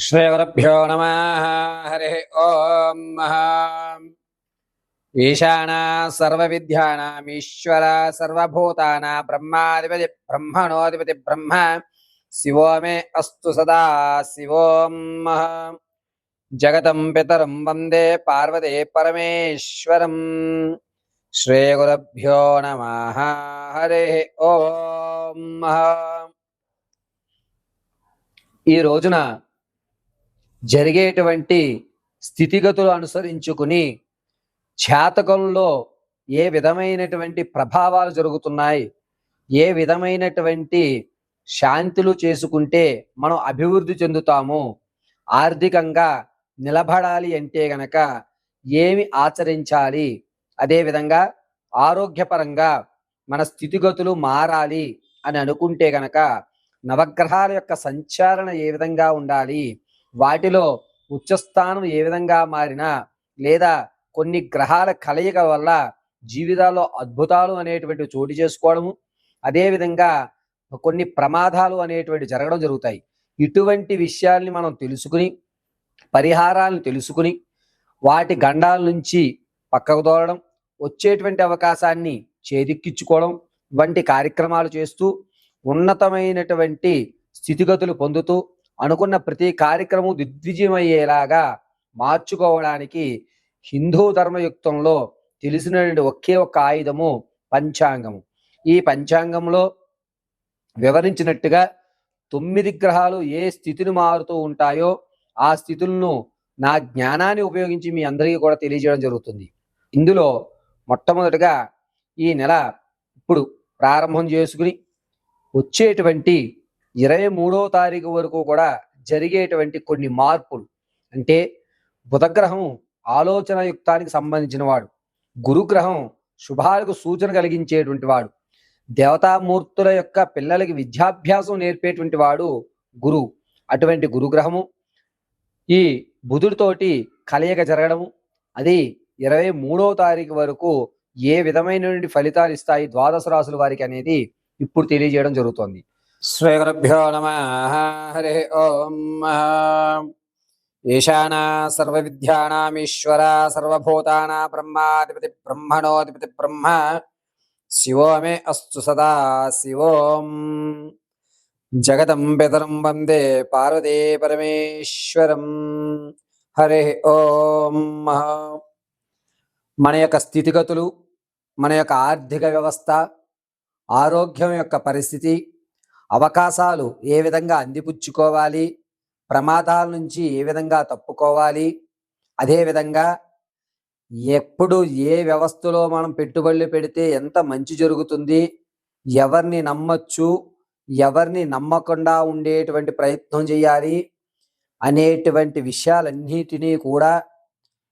శ్రీగురుభ్యో నమ హరి ఓం ఈశాన సర్వవిద్యానామీశ్వర సర్వభూతాన బ్రహ్మాధిపతి బ్రహ్మణోధిపతి బ్రహ్మ శివో మే అస్తు సదా శివోం జగతం పితరం వందే పార్వతే పరమేశ్వరం శ్రీగురుభ్యో నమ హరి ఓం ఈ రోజున జరిగేటువంటి స్థితిగతులు అనుసరించుకుని జాతకంలో ఏ విధమైనటువంటి ప్రభావాలు జరుగుతున్నాయి ఏ విధమైనటువంటి శాంతులు చేసుకుంటే మనం అభివృద్ధి చెందుతాము ఆర్థికంగా నిలబడాలి అంటే గనక ఏమి ఆచరించాలి అదేవిధంగా ఆరోగ్యపరంగా మన స్థితిగతులు మారాలి అని అనుకుంటే గనక నవగ్రహాల యొక్క సంచారణ ఏ విధంగా ఉండాలి వాటిలో ఉచ్చస్థానం ఏ విధంగా మారినా లేదా కొన్ని గ్రహాల కలయిక వల్ల జీవితాల్లో అద్భుతాలు అనేటువంటి చోటు చేసుకోవడము అదేవిధంగా కొన్ని ప్రమాదాలు అనేటువంటి జరగడం జరుగుతాయి. ఇటువంటి విషయాల్ని మనం తెలుసుకుని పరిహారాలను తెలుసుకుని వాటి గండాల నుంచి పక్కకు దోరడం వచ్చేటువంటి అవకాశాన్ని చేదిక్కించుకోవడం వంటి కార్యక్రమాలు చేస్తూ ఉన్నతమైనటువంటి స్థితిగతులు పొందుతూ అనుకున్న ప్రతి కార్యక్రమం దిగ్విజయమయ్యేలాగా మార్చుకోవడానికి హిందూ ధర్మయుక్తంలో తెలిసినటువంటి ఒకే ఒక్క ఆయుధము పంచాంగము. ఈ పంచాంగంలో వివరించినట్టుగా తొమ్మిది గ్రహాలు ఏ స్థితిని మారుతూ ఉంటాయో ఆ స్థితులను నా జ్ఞానాన్ని ఉపయోగించి మీ అందరికీ కూడా తెలియజేయడం జరుగుతుంది. ఇందులో మొట్టమొదటిగా ఈ నెల ఇప్పుడు ప్రారంభం చేసుకుని వచ్చేటువంటి ఇరవై మూడో తారీఖు వరకు కూడా జరిగేటువంటి కొన్ని మార్పులు. అంటే బుధగ్రహం ఆలోచన యుక్తానికి సంబంధించిన వాడు. గురుగ్రహం శుభాలకు సూచన కలిగించేటువంటి వాడు. దేవతామూర్తుల యొక్క పిల్లలకి విద్యాభ్యాసం నేర్పేటువంటి వాడు గురువు. అటువంటి గురుగ్రహము ఈ బుధుడితోటి కలయిక జరగడము అది ఇరవై మూడో తారీఖు వరకు ఏ విధమైనటువంటి ఫలితాలు ఇస్తాయి ద్వాదశ రాసుల వారికి అనేది ఇప్పుడు తెలియజేయడం జరుగుతోంది. శ్రీగురుభ్యో నమ హరి ఓం ఈశాన సర్వ విద్యానామీశ్వర సర్వభూతానా బ్రహ్మాధిపతి బ్రహ్మణోధిపతి బ్రహ్మ శివో మే అస్సు సదా శివోం జగతం పితరం వందే పార్వతీ పరమేశ్వరం హరి ఓం మన యొక్క స్థితిగతులు మన యొక్క ఆర్థిక వ్యవస్థ ఆరోగ్యం యొక్క పరిస్థితి అవకాశాలు ఏ విధంగా అందిపుచ్చుకోవాలి ప్రమాదాల నుంచి ఏ విధంగా తప్పుకోవాలి అదేవిధంగా ఎప్పుడు ఏ వ్యవస్థలో మనం పెట్టుబడులు పెడితే ఎంత మంచి జరుగుతుంది ఎవరిని నమ్మచ్చు ఎవరిని నమ్మకుండా ఉండేటువంటి ప్రయత్నం చేయాలి అనేటువంటి విషయాలన్నిటినీ కూడా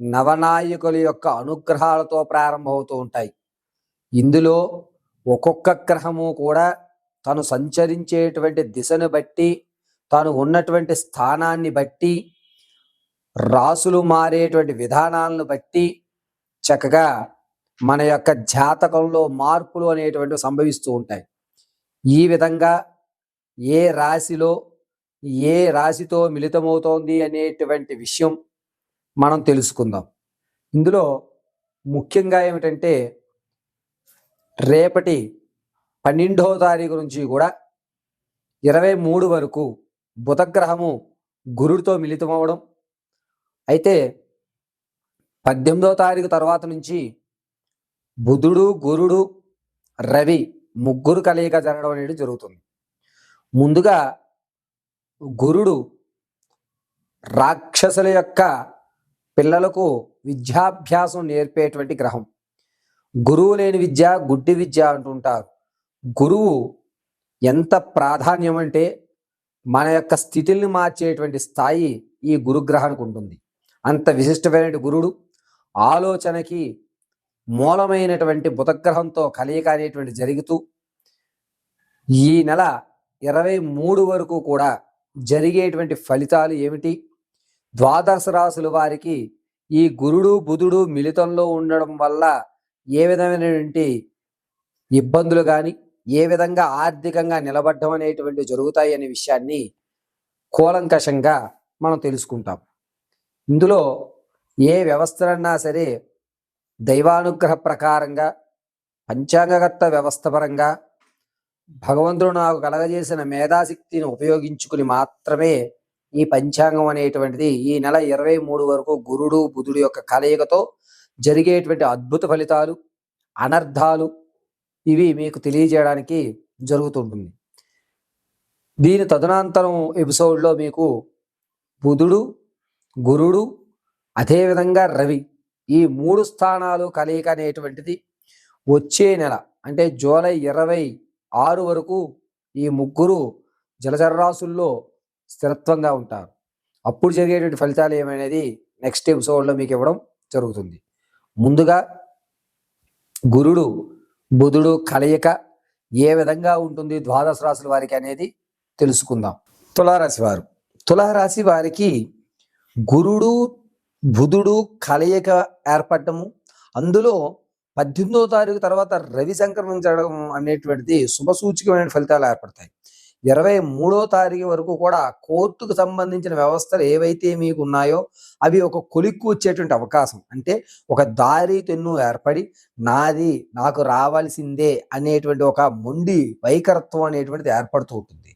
నవనాయకుల యొక్క అనుగ్రహాలతో ప్రారంభమవుతూ ఉంటాయి. ఇందులో ఒక్కొక్క గ్రహము కూడా తను సంచరించేటువంటి దిశను బట్టి తాను ఉన్నటువంటి స్థానాన్ని బట్టి రాసులు మారేటువంటి విధానాలను బట్టి చక్కగా మన యొక్క జాతకంలో మార్పులు అనేటువంటివి సంభవిస్తూ ఉంటాయి. ఈ విధంగా ఏ రాశిలో ఏ రాశితో మిళితమవుతోంది అనేటువంటి విషయం మనం తెలుసుకుందాం. ఇందులో ముఖ్యంగా ఏమిటంటే రేపటి పన్నెండవ తారీఖు నుంచి కూడా ఇరవై మూడు వరకు బుధగ్రహము గురుడితో మిళితమవడం. అయితే పద్దెనిమిదవ తారీఖు తర్వాత నుంచి బుధుడు గురుడు రవి ముగ్గురు కలయిక జరగడం అనేది జరుగుతుంది. ముందుగా గురుడు రాక్షసుల యొక్క పిల్లలకు విద్యాభ్యాసం నేర్పేటువంటి గ్రహం. గురువు లేని విద్య గుడ్డి విద్య అంటుంటారు. గురువు ఎంత ప్రాధాన్యం అంటే మన యొక్క స్థితిని మార్చేటువంటి స్థాయి ఈ గురుగ్రహానికి ఉంటుంది. అంత విశిష్టమైన గురుడు ఆలోచనకి మూలమైనటువంటి బుధగ్రహంతో కలయిక అనేటువంటి జరుగుతూ ఈ నెల ఇరవై మూడు వరకు కూడా జరిగేటువంటి ఫలితాలు ఏమిటి? ద్వాదశ రాసుల వారికి ఈ గురుడు బుధుడు మిళితంలో ఉండడం వల్ల ఏ విధమైనటువంటి ఇబ్బందులు కానీ ఏ విధంగా ఆర్థికంగా నిలబడడం అనేటువంటి జరుగుతాయి అనే విషయాన్ని కూలంకషంగా మనం తెలుసుకుంటాం. ఇందులో ఏ వ్యవస్థలన్నా సరే దైవానుగ్రహ ప్రకారంగా పంచాంగకర్త వ్యవస్థ పరంగా భగవంతుడు నాకు కలగజేసిన మేధాశక్తిని ఉపయోగించుకుని మాత్రమే ఈ పంచాంగం అనేటువంటిది ఈ నెల ఇరవై మూడు వరకు గురుడు బుధుడు యొక్క కలయికతో జరిగేటువంటి అద్భుత ఫలితాలు అనర్థాలు ఇవి మీకు తెలియజేయడానికి జరుగుతుంటుంది. దీని తదనంతరం ఎపిసోడ్లో మీకు బుధుడు గురుడు అదేవిధంగా రవి ఈ మూడు స్థానాలు కలయిక అనేటువంటిది వచ్చే నెల అంటే జూలై ఇరవై ఆరు వరకు ఈ ముగ్గురు జలచరరాశుల్లో స్థిరత్వంగా ఉంటారు. అప్పుడు జరిగేటువంటి ఫలితాలు ఏమనేది నెక్స్ట్ ఎపిసోడ్లో మీకు ఇవ్వడం జరుగుతుంది. ముందుగా గురుడు బుధుడు కలయిక ఏ విధంగా ఉంటుంది ద్వాదశ రాశుల వారికి అనేది తెలుసుకుందాం. తులారాశి వారు. తులారాశి వారికి గురుడు బుధుడు కలయిక ఏర్పడటము అందులో పద్దెనిమిదో తారీఖు తర్వాత రవి సంక్రమించడం అనేటువంటిది శుభసూచకమైన ఫలితాలు ఏర్పడతాయి. ఇరవై మూడో తారీఖు వరకు కూడా కోర్టుకు సంబంధించిన వ్యవస్థలు ఏవైతే మీకు ఉన్నాయో అవి ఒక కొలిక్కు వచ్చేటువంటి అవకాశం. అంటే ఒక దారి తెన్ను ఏర్పడి నాది నాకు రావాల్సిందే అనేటువంటి ఒక మొండి వైఖరత్వం అనేటువంటిది ఏర్పడుతూ ఉంటుంది.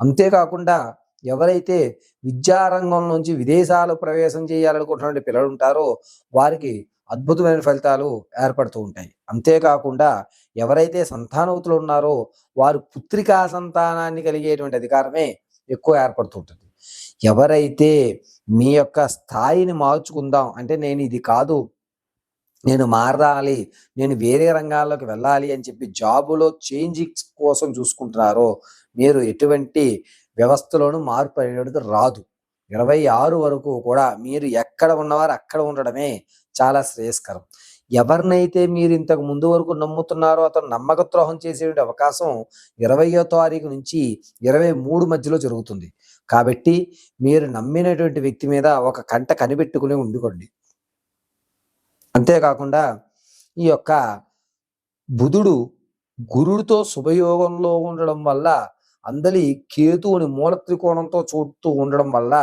అంతేకాకుండా ఎవరైతే విద్యారంగం నుంచి విదేశాలు ప్రవేశం చేయాలనుకుంటున్న పిల్లలు ఉంటారో వారికి అద్భుతమైన ఫలితాలు ఏర్పడుతూ ఉంటాయి. అంతేకాకుండా ఎవరైతే సంతానవతులు ఉన్నారో వారు పుత్రికా సంతానాన్ని కలిగేటువంటి అధికారమే ఎక్కువ ఏర్పడుతూ ఉంటుంది. ఎవరైతే మీ యొక్క స్థాయిని మార్చుకుందాం అంటే నేను ఇది కాదు నేను మారాలి నేను వేరే రంగాల్లోకి వెళ్ళాలి అని చెప్పి జాబులో చేంజ్ కోసం చూసుకుంటున్నారో మీరు ఎటువంటి వ్యవస్థలోనూ మార్పు అనేది రాదు. ఇరవై ఆరు వరకు కూడా మీరు ఎక్కడ ఉన్నవారు అక్కడ ఉండడమే చాలా శ్రేయస్కరం. ఎవరినైతే మీరు ఇంతకు ముందు వరకు నమ్ముతున్నారో అతను నమ్మక ద్రోహం చేసే అవకాశం ఇరవయో తారీఖు నుంచి ఇరవై మూడు మధ్యలో జరుగుతుంది. కాబట్టి మీరు నమ్మినటువంటి వ్యక్తి మీద ఒక కంట కనిపెట్టుకుని ఉండుకోండి. అంతేకాకుండా ఈ యొక్క బుధుడు గురుడితో శుభయోగంలో ఉండడం వల్ల అందలి కేతువుని మూల త్రికోణంతో చూస్తూ ఉండడం వల్ల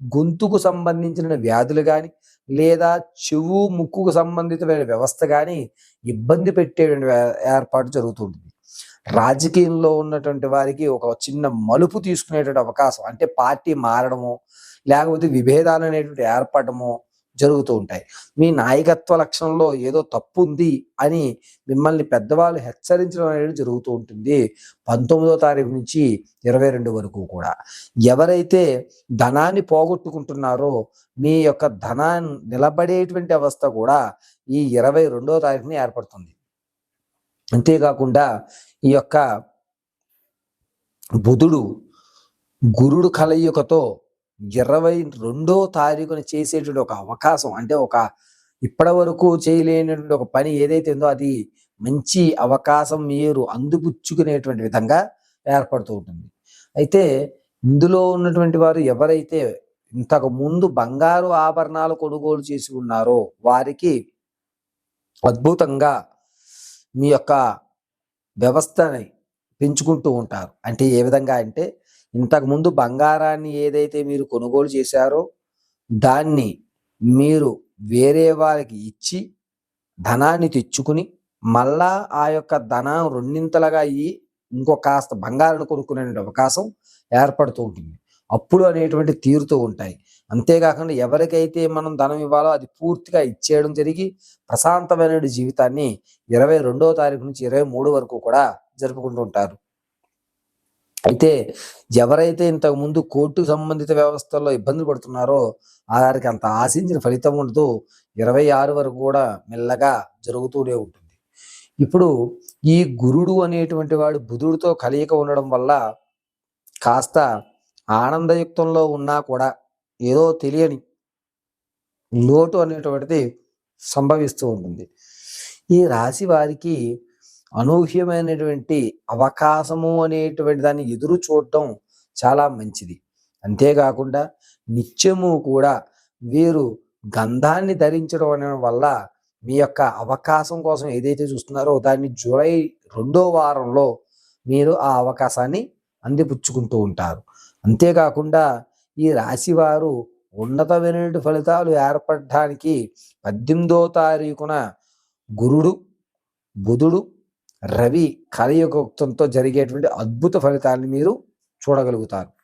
గొంతుకు సంబంధించిన వ్యాధులు కానీ లేదా చెవు ముక్కుకు సంబంధితమైన వ్యవస్థ కానీ ఇబ్బంది పెట్టే ఏర్పాటు జరుగుతుంది. రాజకీయంలో ఉన్నటువంటి వారికి ఒక చిన్న మలుపు తీసుకునేటువంటి అవకాశం అంటే పార్టీ మారడము లేకపోతే విభేదాలు అనేటువంటి ఏర్పడము జరుగుతూ ఉంటాయి. మీ నాయకత్వ లక్షణంలో ఏదో తప్పు ఉంది అని మిమ్మల్ని పెద్దవాళ్ళు హెచ్చరించడం అనేది జరుగుతూ ఉంటుంది. పంతొమ్మిదో తారీఖు నుంచి ఇరవై రెండు వరకు కూడా. ఎవరైతే ధనాన్ని పోగొట్టుకుంటున్నారో మీ యొక్క ధనాన్ని నిలబడేటువంటి అవస్థ కూడా ఈ ఇరవై రెండో తారీఖుని ఏర్పడుతుంది. అంతేకాకుండా ఈ యొక్క బుధుడు గురుడు కలయికతో ఇరవై రెండో తారీఖున చేసేటువంటి ఒక అవకాశం అంటే ఒక ఇప్పటి వరకు చేయలేనటువంటి ఒక పని ఏదైతే ఉందో అది మంచి అవకాశం మీరు అందుపుచ్చుకునేటువంటి విధంగా ఏర్పడుతూ ఉంటుంది. అయితే ఇందులో ఉన్నటువంటి వారు ఎవరైతే ఇంతకు ముందు బంగారు ఆభరణాలు కొనుగోలు చేసి ఉన్నారో వారికి అద్భుతంగా మీ యొక్క వ్యవస్థని పెంచుకుంటూ ఉంటారు. అంటే ఏ విధంగా అంటే ఇంతకుముందు బంగారాన్ని ఏదైతే మీరు కొనుగోలు చేశారో దాన్ని మీరు వేరే వారికి ఇచ్చి ధనాన్ని తెచ్చుకుని మళ్ళా ఆ యొక్క ధనం రెండింతలుగా అయ్యి ఇంకో కాస్త బంగారం కొనుక్కునే అవకాశం ఏర్పడుతూ ఉంటుంది. అప్పులు అనేటువంటి తీరుతూ ఉంటాయి. అంతేకాకుండా ఎవరికైతే మనం ధనం ఇవ్వాలో అది పూర్తిగా ఇచ్చేయడం జరిగి ప్రశాంతమైన జీవితాన్ని ఇరవై రెండో తారీఖు నుంచి ఇరవై మూడు వరకు కూడా జరుపుకుంటూ ఉంటారు. అయితే ఎవరైతే ఇంతకు ముందు కోర్టు సంబంధిత వ్యవస్థల్లో ఇబ్బందులు పడుతున్నారో వారికి అంత ఆశించిన ఫలితం ఉండదు. ఇరవై ఆరు వరకు కూడా మెల్లగా జరుగుతూనే ఉంటుంది. ఇప్పుడు ఈ గురుడు అనేటువంటి వాడు బుధుడితో కలియక ఉండడం వల్ల కాస్త ఆనందయుక్తంలో ఉన్నా కూడా ఏదో తెలియని లోటు అనేటువంటిది సంభవిస్తూ ఉంటుంది. ఈ రాశి వారికి అనూహ్యమైనటువంటి అవకాశము అనేటువంటి దాన్ని ఎదురు చూడటం చాలా మంచిది. అంతేకాకుండా నిత్యము కూడా వీరు గంధాన్ని ధరించడం వల్ల మీ యొక్క అవకాశం కోసం ఏదైతే చూస్తున్నారో దాన్ని జూలై రెండో వారంలో మీరు ఆ అవకాశాన్ని అందిపుచ్చుకుంటూ ఉంటారు. అంతేకాకుండా ఈ రాశి వారు ఉన్నతమైనటువంటి ఫలితాలు ఏర్పడడానికి పద్దెనిమిదో తారీఖున గురుడు బుధుడు రవి కలయుగంతో జరిగేటువంటి అద్భుత ఫలితాన్ని మీరు చూడగలుగుతారు.